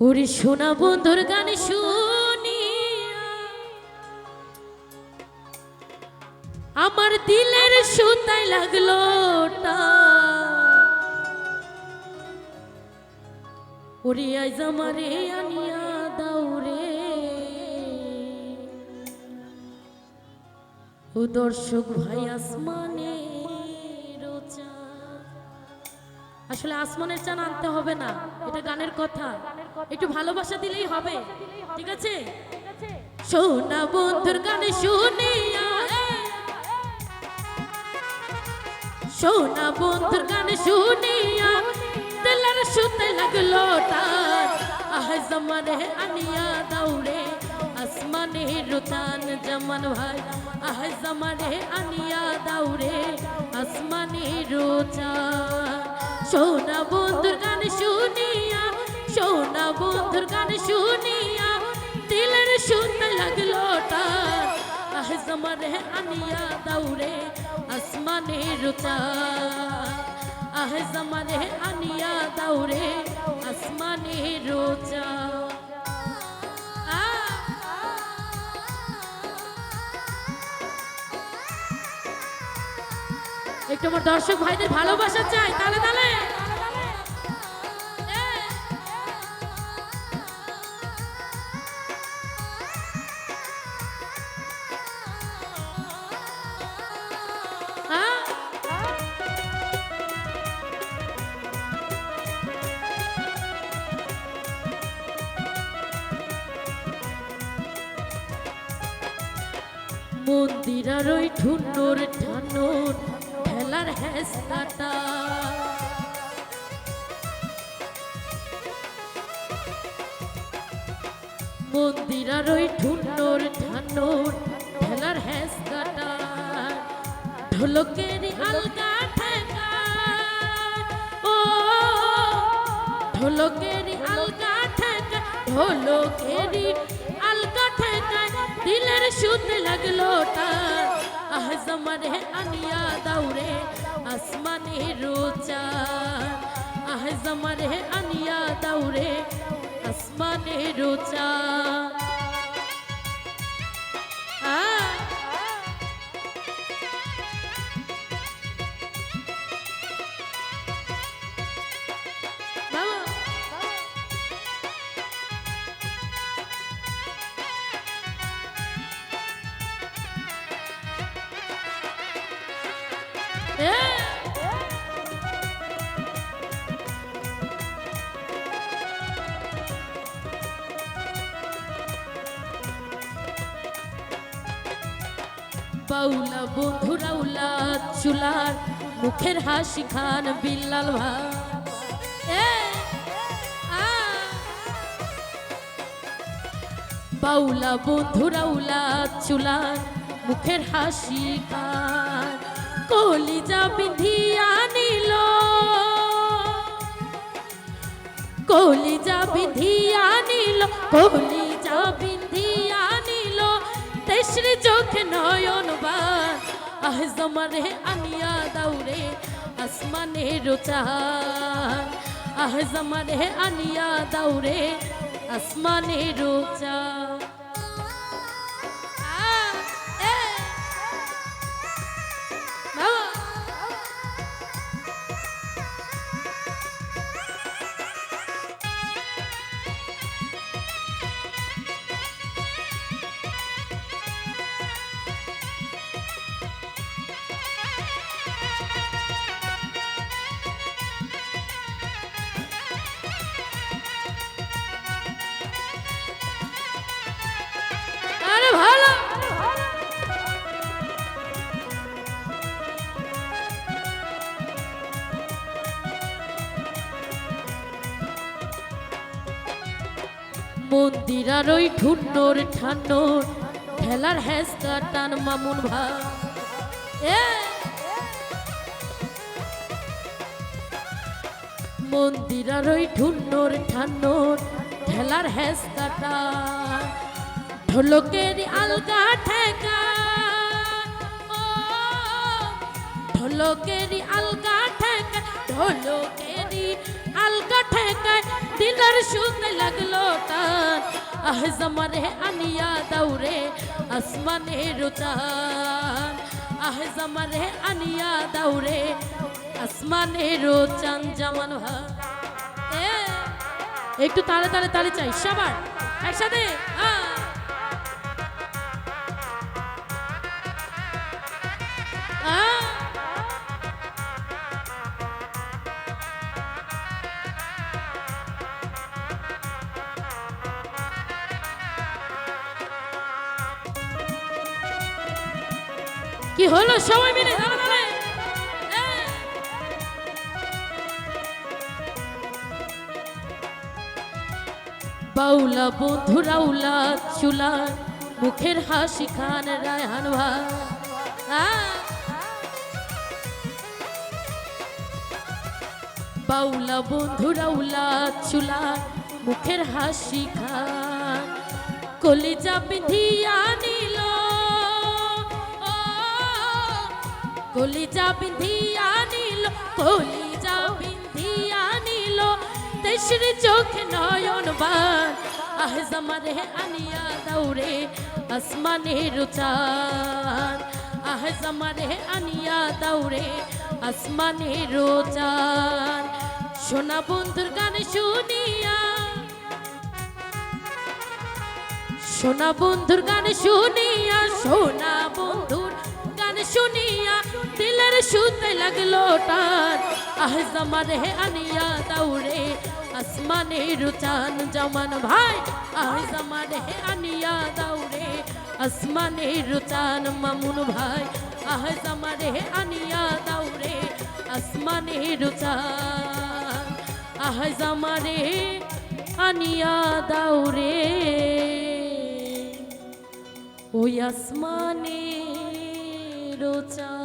ওরে সোনা বন্ধুর গান শুনিয়া। আমার দিলের সুতায় লাগল ওরে আজ আমারে আনিয়া দাউরে ও দর্শক ভাই, আসমানে আসলে আসমানের চান আনতে হবে না, এটা গানের কথা। একটু ভালোবাসা দিলেই হবে, ঠিক আছে? সোনা বন্ধুর গানে শুনিয়া সোনা বন্ধুর গানে শুনিয়া দিলের শুতে লাগল তার। আহ, জমানে আনিয়া দাউরে আসমানে রুতান জমান ভাই। আহ, জমানে আনিয়া দাউরে আসমানে রুচান সোনা বন্ধুর গান শুনিয়া, সোনা বন্ধুর গান শুনিয়া, দিলের শুনতে লাগল তার। আহ আনিয়া দৌড়ে আসমানে রুতা আহ আনিয়া দৌড়ে আসমানে রোচা একটু আমার দর্শক ভাইদের ভালোবাসা চাই। তাহলে তাহলে হ্যাঁ? মন্দিরার ওই ঠুন্নর ঠান্নর ঠেলার হেসকাটা মন্দিরার ওই ঠুন্নর ঠান্নর ঠেলার হেসকাটা ঢোলকের আলগা ঠেকা ও, ঢোলকের আলগা ঠেকা ঢোলকের আলগা ঠেকা দিলের শুনতে লাগল তার আহ জমানে আনিয়া দাউরে আসমানে রোচা আহ জমানে আনিয়া দাউরে আসমানে রোচা বাউলা বন্ধুরাউলা চুলার মুখের হাসি খান বিল্লাল ভাই। বাউলা বন্ধুরাউলা চুলার মুখের হাসি খান কলিজা বিধিয়া নিল। কলিজা বিধিয়া নিল কলিজা বিধিয়া নিল। তেসরে চোখে নয়ন বার আহ জমারে আনিয়া দাউরে আসমানে রোচান আহ আনিয়া দাউরে আসমানে রোচা। মন্দিরার ওই ঠুন্নর ঠান্নর ঠেলার হেসকা টান মামুন ভাই মন্দিরার ওই ঠুন্নর ঠান্নর ঠেলার হেসকা টান। ঢোলকের আলগা ঠেকা ঢোলকের আলগা দিলার সুতে লাগল টান আহ জমারে আনিয়া দাউরে আসমানের চান আহ জমারে আনিয়া দাউরে আসমানের চান জামান একটু তাড়ে তাড়ে তালে চাই সবার একসাথে কি হলো? সবাই মিলে বাউলা বন্ধু রাউলা চুলা, মুখের হাসি খান রায়হান আ। বাউলা বন্ধু রাউলা চুলা, মুখের হাসি খান। কলিজা বিধিয়া কলিজা বিধিয়া নিল, কলিজা বিধিয়া নিল। দেশের চোখে নয়ন বান, আহ জামারে আনিয়া দৌড়ে আসমানের চান আহ জামারে আনিয়া দৌড়ে আসমানের চান সোনা বন্ধুর গান শুনিয়া, সোনা বন্ধুর গান শুনিয়া, সোনা বন্ধুর গান শুনিয়া দিলের সুতে লাগল টান আহ জামারে আনিয়া দৌড়ে আসমানের চান জামান ভাই আহ জামারে আনিয়া দৌড়ে আসমানের চান মামুন ভাই আহ জামারে আনিয়া দৌড়ে আসমানের চান আহ জামারে আনিয়া দৌড়ে ওই আসমানের চাঁদ